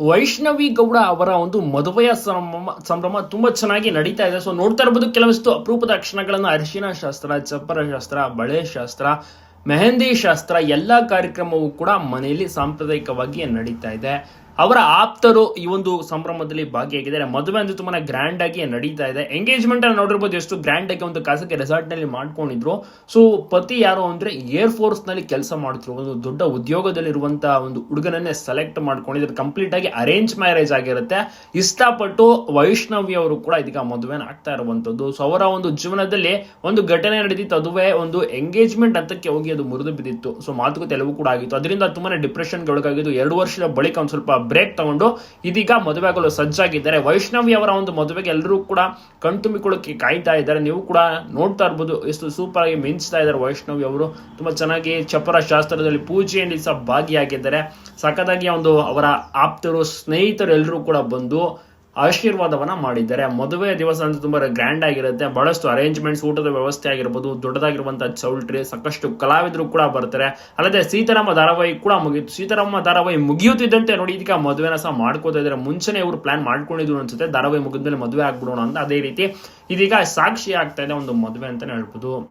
ವೈಷ್ಣವಿ ಗೌಡ ಅವರ ಒಂದು ಮದುವೆಯ ಸಂಭ್ರಮ ಸಂಭ್ರಮ ತುಂಬಾ ಚೆನ್ನಾಗಿ ನಡೀತಾ ಇದೆ. ಸೊ ನೋಡ್ತಾ ಇರಬಹುದು ಕೆಲವಷ್ಟು ಅಪರೂಪದ ಕ್ಷಣಗಳನ್ನು. ಅರಿಶಿನ ಶಾಸ್ತ್ರ, ಚಪ್ಪರ ಶಾಸ್ತ್ರ, ಬಳೆ ಶಾಸ್ತ್ರ, ಮೆಹಂದಿ ಶಾಸ್ತ್ರ, ಎಲ್ಲಾ ಕಾರ್ಯಕ್ರಮವೂ ಕೂಡ ಮನೆಯಲ್ಲಿ ಸಾಂಪ್ರದಾಯಿಕವಾಗಿ ನಡೀತಾ ಇದೆ. ಅವರ ಆಪ್ತರು ಈ ಒಂದು ಸಂಭ್ರಮದಲ್ಲಿ ಭಾಗಿಯಾಗಿದ್ದಾರೆ. ಮದುವೆ ಅಂದ್ರೆ ತುಂಬಾ ಗ್ರ್ಯಾಂಡ್ ಆಗಿ ನಡೀತಾ ಇದೆ. ಎಂಗೇಜ್ಮೆಂಟ್ ಅನ್ನು ನೋಡಿರ್ಬೋದು ಎಷ್ಟು ಗ್ರ್ಯಾಂಡ್ ಆಗಿ ಒಂದು ಖಾಸಗಿ ರೆಸಾರ್ಟ್ನಲ್ಲಿ ಮಾಡ್ಕೊಂಡಿದ್ರು. ಸೊ ಪತಿ ಯಾರು ಅಂದ್ರೆ ಏರ್ ಫೋರ್ಸ್ನಲ್ಲಿ ಕೆಲಸ ಮಾಡ್ತಿರೋ ಒಂದು ದೊಡ್ಡ ಉದ್ಯೋಗದಲ್ಲಿರುವಂತಹ ಒಂದು ಹುಡುಗನನ್ನೇ ಸೆಲೆಕ್ಟ್ ಮಾಡ್ಕೊಂಡಿದ್ರು. ಕಂಪ್ಲೀಟ್ ಆಗಿ ಅರೇಂಜ್ ಮ್ಯಾರೇಜ್ ಆಗಿರುತ್ತೆ. ಇಷ್ಟಪಟ್ಟು ವೈಷ್ಣವಿ ಅವರು ಕೂಡ ಇದೀಗ ಮದುವೆನ ಆಗ್ತಾ ಇರುವಂತದ್ದು. ಸೊ ಅವರ ಒಂದು ಜೀವನದಲ್ಲಿ ಒಂದು ಘಟನೆ ನಡೆದಿತ್ತು. ಅದುವೇ ಒಂದು ಎಂಗೇಜ್ಮೆಂಟ್ ಹಂತಕ್ಕೆ ಹೋಗಿ ಅದು ಮುರಿದು ಬಿದ್ದಿತ್ತು. ಸೊ ಮಾತುಕತೆ ಎಲ್ಲವೂ ಕೂಡ ಆಗಿತ್ತು. ಅದರಿಂದ ತುಂಬಾನೇ ಡಿಪ್ರೆಷನ್ಗೆ ಒಳಗಾಗಿದ್ದು ಎರಡು ವರ್ಷದ ಬಳಿಕ ಒಂದು ಸ್ವಲ್ಪ ಬ್ರೇಕ್ ತಗೊಂಡು ಇದೀಗ ಮದುವೆಗಳು ಸಜ್ಜಾಗಿದ್ದಾರೆ. ವೈಷ್ಣವಿ ಅವರ ಒಂದು ಮದುವೆಗೆ ಎಲ್ಲರೂ ಕೂಡ ಕಣ್ತುಂಬಿಕೊಳ್ಳೋಕೆ ಕಾಯ್ತಾ ಇದ್ದಾರೆ. ನೀವು ಕೂಡ ನೋಡ್ತಾ ಇರ್ಬೋದು, ಎಷ್ಟು ಸೂಪರ್ ಆಗಿ ಮಿಂಚ್ತಾ ಇದ್ದಾರೆ ವೈಷ್ಣವಿ ಅವರು. ತುಂಬಾ ಚೆನ್ನಾಗಿ ಚಪರ ಶಾಸ್ತ್ರದಲ್ಲಿ ಪೂಜೆಯಲ್ಲಿ ಸಹ ಭಾಗಿಯಾಗಿದ್ದಾರೆ. ಸಖತ್ತಾಗಿ ಒಂದು ಅವರ ಆಪ್ತರು, ಸ್ನೇಹಿತರು ಎಲ್ಲರೂ ಕೂಡ ಬಂದು ಆಶೀರ್ವಾದವನ್ನ ಮಾಡಿದ್ದಾರೆ. ಮದುವೆ ದಿವಸ ಅಂತ ತುಂಬಾ ಗ್ರ್ಯಾಂಡ್ ಆಗಿರುತ್ತೆ. ಬಹಳಷ್ಟು ಅರೇಂಜ್ಮೆಂಟ್ಸ್ ಊಟದ ವ್ಯವಸ್ಥೆ ಆಗಿರ್ಬೋದು ದೊಡ್ಡದಾಗಿರುವಂತಹ ಚೌಲ್ಟ್ರಿ, ಸಾಕಷ್ಟು ಕಲಾವಿದರು ಕೂಡ ಬರ್ತಾರೆ. ಅಲ್ಲದೆ ಸೀತಾರಾಮ ಧಾರಾವಾಹಿ ಕೂಡ ಮುಗಿಯಿತು ಸೀತಾರಾಮ ಧಾರಾವಾಹಿ ಮುಗಿಯುತ್ತಿದ್ದಂತೆ ನೋಡಿ ಇದಕ್ಕೆ ಮದುವೆನ ಸಹ ಮಾಡ್ಕೋತಾ ಇದ್ದಾರೆ. ಮುಂಚೆನೆ ಇವರು ಪ್ಲಾನ್ ಮಾಡ್ಕೊಂಡಿದ್ರು ಅನ್ಸುತ್ತೆ. ಧಾರಾವಾಹಿ ಮುಗಿದ್ಮೇಲೆ ಮದುವೆ ಆಗ್ಬಿಡೋಣ ಅಂತ ಅದೇ ರೀತಿ ಇದೀಗ ಸಾಕ್ಷಿ ಆಗ್ತಾ ಇದೆ ಒಂದು ಮದುವೆ ಅಂತಾನೆ ಹೇಳ್ಬೋದು.